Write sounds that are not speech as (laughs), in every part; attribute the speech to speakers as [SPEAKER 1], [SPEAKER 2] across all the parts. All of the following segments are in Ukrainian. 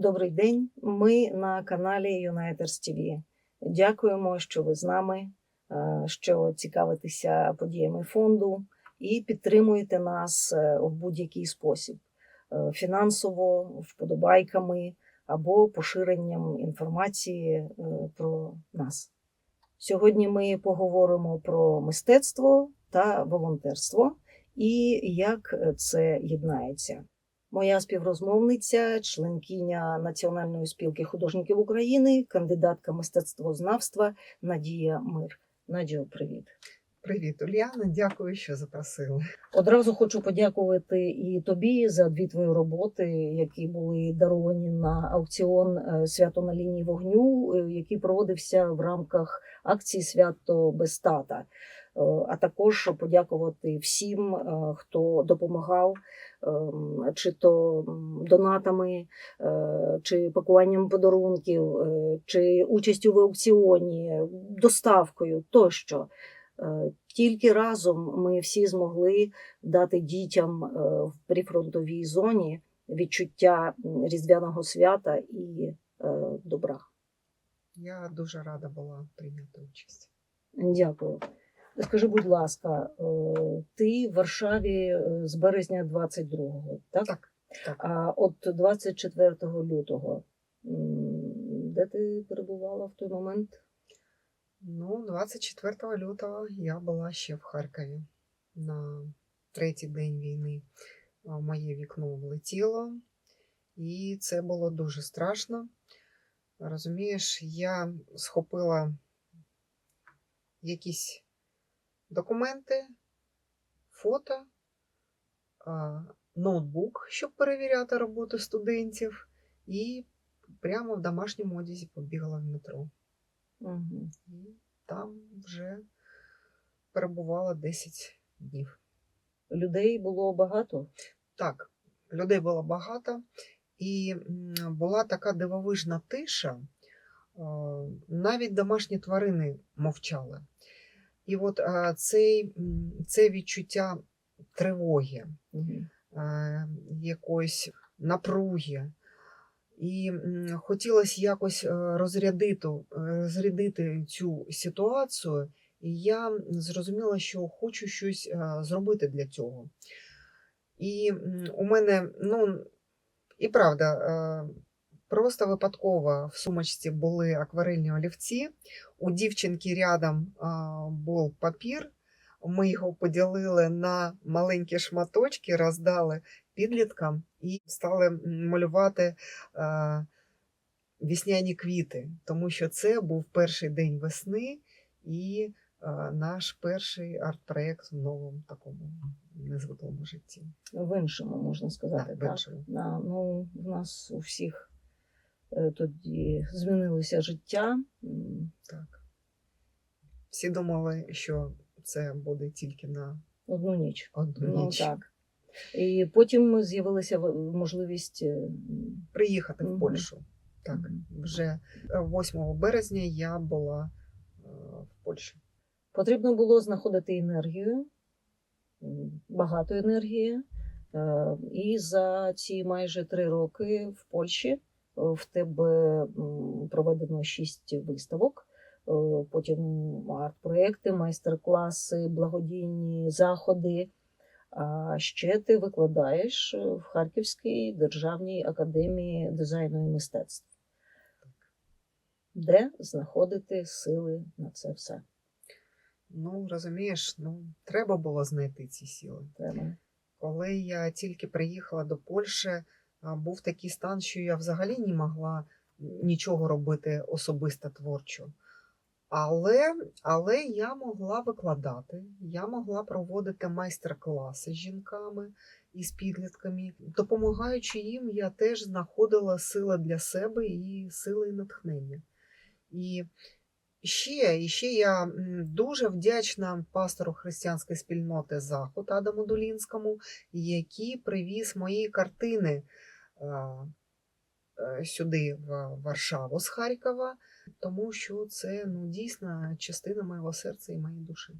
[SPEAKER 1] Добрий день. Ми на каналі Uniters TV. Дякуємо, що ви з нами, е, що цікавитеся подіями фонду і підтримуєте нас е, в будь-який спосіб Е, фінансово, вподобайками або поширенням інформації е, про нас. Сьогодні ми поговоримо про мистецтво та волонтерство і як це єднається. Моя співрозмовниця, членкиня Національної спілки художників України, кандидатка мистецтвознавства Надія Мир. Надіо, привіт.
[SPEAKER 2] Привіт, Ульяна. Дякую, що запросили.
[SPEAKER 1] Одразу хочу подякувати і тобі за дві твої роботи, які були даровані на аукціон е, Свято на лінії вогню, е, який проводився в рамках акції Свято без тата. Е, А також подякувати всім, е, хто допомагав, ем, чи то донатами, е, чи пакуванням подарунків, чи участю в аукціоні, доставкою тощо. Тільки разом ми всі змогли дати дітям в прифронтовій зоні відчуття різдвяного свята і добра.
[SPEAKER 2] Я дуже рада була прийняти участь.
[SPEAKER 1] Дякую. Скажи, будь ласка, е, ти в Варшаві е, з березня 22-го, так?
[SPEAKER 2] Так, так.
[SPEAKER 1] А от 24 лютого, де ти перебувала в той момент?
[SPEAKER 2] Ну, 24 лютого я була ще в Харкові на третій день війни. Моє вікно влетіло, і це було дуже страшно. Розумієш, я схопила якісь документи, фото, ноутбук, щоб перевіряти роботу студентів, і прямо в домашньому одязі побігла в метро.
[SPEAKER 1] Угу.
[SPEAKER 2] І там вже перебувала 10 днів.
[SPEAKER 1] Людей було багато.
[SPEAKER 2] Так, людей було багато, і була така дивовижна тиша. Навіть домашні тварини мовчали. І от е, цей, це відчуття тривоги,
[SPEAKER 1] Угу.
[SPEAKER 2] е, якоїсь напруги. І хотілося якось розрядити, е, розрядити цю ситуацію, і я зрозуміла, що хочу щось зробити для цього. І у мене, ну, і правда, просто випадково в сумочці були акварельні олівці. У дівчинки рядом був папір. Ми його поділили на маленькі шматочки, роздали підліткам і стали малювати вісняні квіти, тому що це був перший день весни і наш перший арт-проєкт в новому такому незвиклому житті.
[SPEAKER 1] В іншому можна сказати,
[SPEAKER 2] Так, в іншому.
[SPEAKER 1] На, ну, в нас у всіх тоді змінилося життя.
[SPEAKER 2] Так. Всі думали, що це буде тільки на
[SPEAKER 1] Одну ніч.
[SPEAKER 2] одну
[SPEAKER 1] Ну,
[SPEAKER 2] ніч.
[SPEAKER 1] так. І потім з'явилася можливість. е,
[SPEAKER 2] Приїхати в Польщу. Так, вже е, 8 березня я була е, в Польщі.
[SPEAKER 1] Потрібно було знаходити енергію, багато енергії. Е, І за ці майже три роки в Польщі е, в тебе проведено шість виставок, е, потім арт-проекти, майстер-класи, благодійні заходи. А ще ти викладаєш в Харківській державній академії дизайну і мистецтв. Де знаходити сили на це все?
[SPEAKER 2] Ну, розумієш, ну, треба було знайти ці сили.
[SPEAKER 1] Треба.
[SPEAKER 2] Коли я тільки приїхала до Польщі, був такий стан, що я взагалі не могла нічого робити особисто творчо. Але, але я могла викладати, я могла проводити майстер-класи з жінками і з підлітками. Допомагаючи їм, я теж знаходила сили для себе і сили і натхнення. І ще, і ще я дуже вдячна пастору християнської спільноти Заход Адаму Долінському, який привіз мої картини сюди, в Варшаву з Харкова, тому що це ну, дійсно частина моєго серця і моєї душі.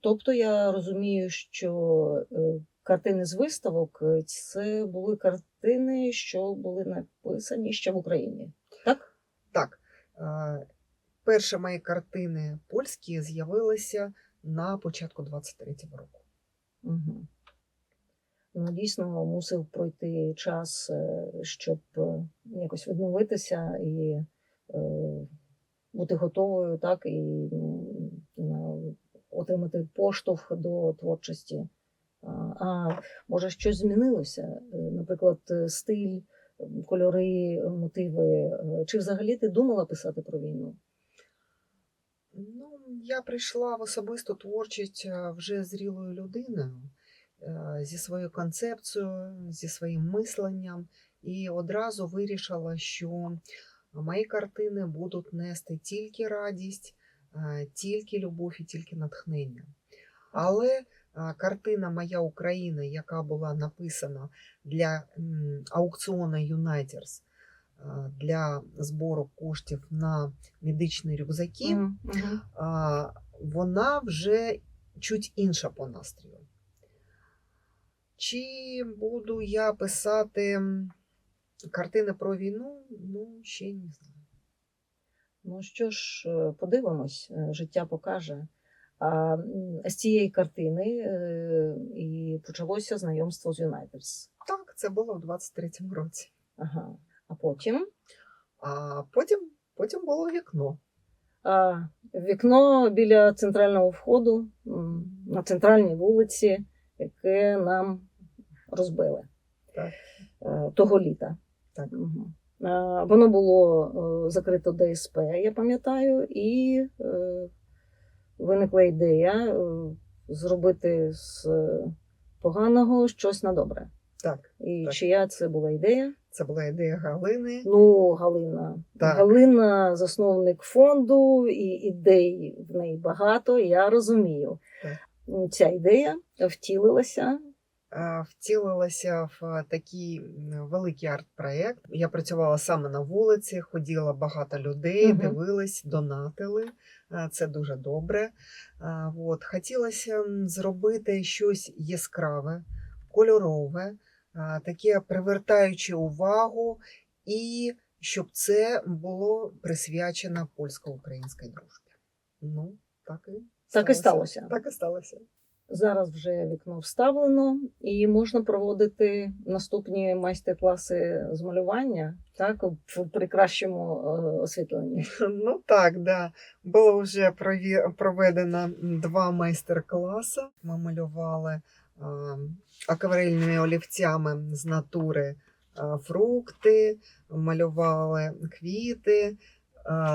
[SPEAKER 1] Тобто я розумію, що е, картини з виставок е, це були картини, що були написані ще в Україні. Так?
[SPEAKER 2] Так, е, перші мої картини польські з'явилися на початку 23-го року.
[SPEAKER 1] Угу. Ну, дійсно, мусив пройти час, е, щоб е, якось відновитися і е, бути готовою, так, і отримати поштовх до творчості. А, може, щось змінилося? Наприклад, стиль, кольори, мотиви. Чи взагалі ти думала писати про війну?
[SPEAKER 2] Ну, я прийшла в особисту творчість вже зрілою людиною зі своєю концепцією, зі своїм мисленням, і одразу вирішила, що мої картини будуть нести тільки радість, е, тільки любов і тільки натхнення. Але е, картина Моя Україна, яка була написана для аукціону Юнайтерс для збору коштів на медичні рюкзаки,
[SPEAKER 1] мгм.
[SPEAKER 2] а, вона вже чуть інша по настрою. Чи буду я писати картини про війну? Ну, ще не знаю.
[SPEAKER 1] Ну що ж, е, подивимось, е, життя покаже. А з цієї картини е, і почалося знайомство з Юнайтерс.
[SPEAKER 2] Так, це було в 23-му році.
[SPEAKER 1] Ага. А потім
[SPEAKER 2] А потім, потім було вікно.
[SPEAKER 1] а, вікно біля центрального входу на центральній вулиці, яке нам розбили
[SPEAKER 2] Так.
[SPEAKER 1] е, того літа.
[SPEAKER 2] Так.
[SPEAKER 1] А, Воно було е, закрито ДСП, я пам'ятаю, і виникла ідея зробити з поганого щось на добре.
[SPEAKER 2] Так,
[SPEAKER 1] І
[SPEAKER 2] Так.
[SPEAKER 1] чия це була ідея?
[SPEAKER 2] це була ідея Галини.
[SPEAKER 1] Ну, Галина.
[SPEAKER 2] Так.
[SPEAKER 1] Галина засновник фонду, і ідей в неї багато, я розумію.
[SPEAKER 2] Так.
[SPEAKER 1] Ця ідея втілилася.
[SPEAKER 2] Втілилася в такий великий арт-проєкт. Я працювала саме на вулиці, ходила багато людей,
[SPEAKER 1] Мгм.
[SPEAKER 2] дивились, донатили. Це дуже добре. От. Хотілося зробити щось яскраве, кольорове, таке привертаюче увагу, і щоб це було присвячено польсько-українській дружбі. Ну, так і
[SPEAKER 1] Так і сталося.
[SPEAKER 2] Так і сталося.
[SPEAKER 1] Зараз вже вікно вставлено, і можна проводити наступні майстер-класи з малювання, так, в при кращому е, освітленні. (laughs)
[SPEAKER 2] Ну так, да. Було вже проведено два майстер-класи. Ми малювали акварельними олівцями з натури фрукти, малювали квіти,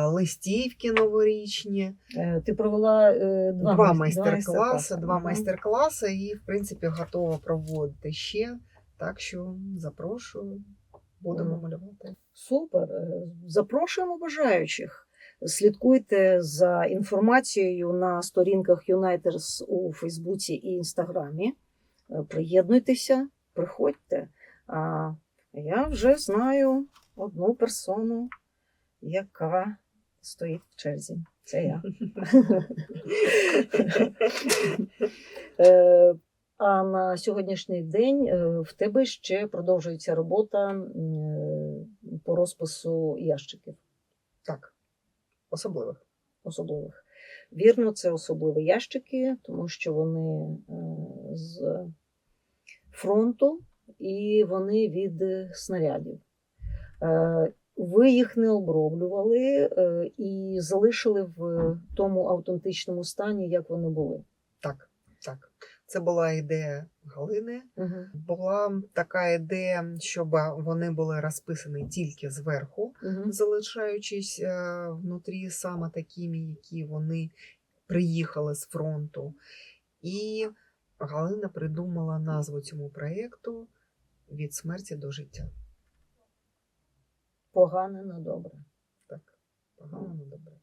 [SPEAKER 2] листівки новорічні.
[SPEAKER 1] Е, Ти провела е, два,
[SPEAKER 2] Два, майстер-класи, два майстер-класи, і, в принципі, готова проводити ще. Так що запрошую, будемо малювати.
[SPEAKER 1] Супер. Е, Запрошуємо бажаючих. Слідкуйте за інформацією на сторінках Юнайтерс у Фейсбуці і Інстаграмі. Е, Приєднуйтеся, приходьте. А я вже знаю одну персону, яка стоїть в черзі. Це я. Е, А на сьогоднішній день е, в тебе ще продовжується робота е, по розпису ящиків
[SPEAKER 2] Так, особливих.
[SPEAKER 1] особливих. Вірно, це особливі ящики, тому що вони з фронту і вони від снарядів. Ви їх не оброблювали е, і залишили в тому автентичному стані, як вони були.
[SPEAKER 2] Так, так. Це була ідея Галини.
[SPEAKER 1] Угу.
[SPEAKER 2] Була така ідея, щоб вони були розписані тільки зверху,
[SPEAKER 1] Угу.
[SPEAKER 2] залишаючись е, внутрі саме такими, які вони приїхали з фронту. І Галина придумала назву цьому проєкту від смерті до життя.
[SPEAKER 1] Погане на добре.
[SPEAKER 2] Так, погано але добре.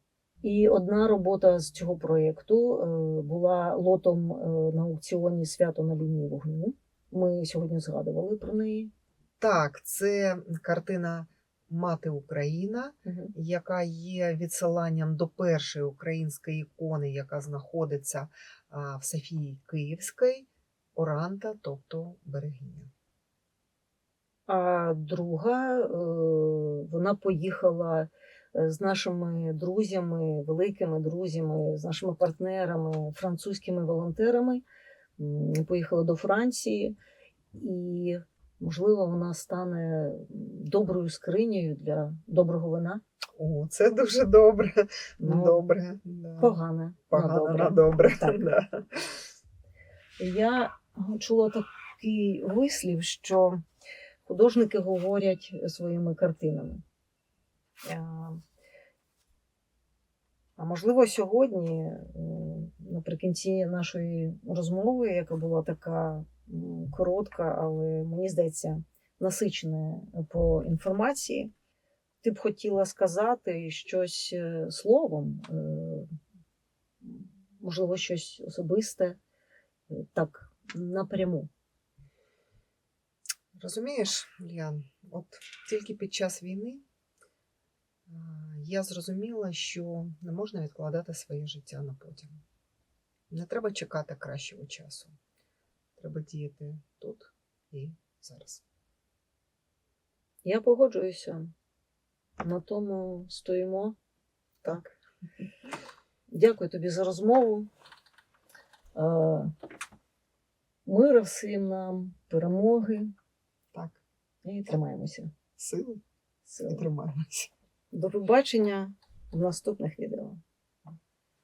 [SPEAKER 1] І одна робота з цього проєкту е, була лотом е, на аукціоні Свято на лінії вогню. Ми сьогодні згадували про неї.
[SPEAKER 2] Так, це картина Мати Україна.
[SPEAKER 1] Угу.
[SPEAKER 2] яка є відсиланням до першої української ікони, яка знаходиться в Софії Київській. Оранта, тобто берегиня.
[SPEAKER 1] А друга е, вона поїхала е, з нашими друзями, великими друзями, з нашими партнерами, французькими волонтерами. Поїхала до Франції, і, можливо, вона стане доброю скринею для доброго вина.
[SPEAKER 2] О, це дуже добре.
[SPEAKER 1] Ну,
[SPEAKER 2] добре. Да.
[SPEAKER 1] Погане. на добре.
[SPEAKER 2] на добре.
[SPEAKER 1] Так. (laughs)
[SPEAKER 2] Да.
[SPEAKER 1] Я чула такий вислів, що художники говорять своїми картинами. А, А можливо, сьогодні, наприкінці нашої розмови, яка була така коротка, але мені здається, насичена по інформації, ти б хотіла сказати щось е, словом, е, можливо, щось особисте, е, так, напряму.
[SPEAKER 2] Розумієш, Ульян, от тільки під час війни я зрозуміла, що не можна відкладати своє життя на потім. Не треба чекати кращого часу. Треба діяти тут і зараз.
[SPEAKER 1] Я погоджуюся. На тому стоїмо.
[SPEAKER 2] Так.
[SPEAKER 1] Дякую тобі за розмову. Мира всім нам, перемоги і тримаємося.
[SPEAKER 2] сили і тримаємося.
[SPEAKER 1] До побачення в наступних відео.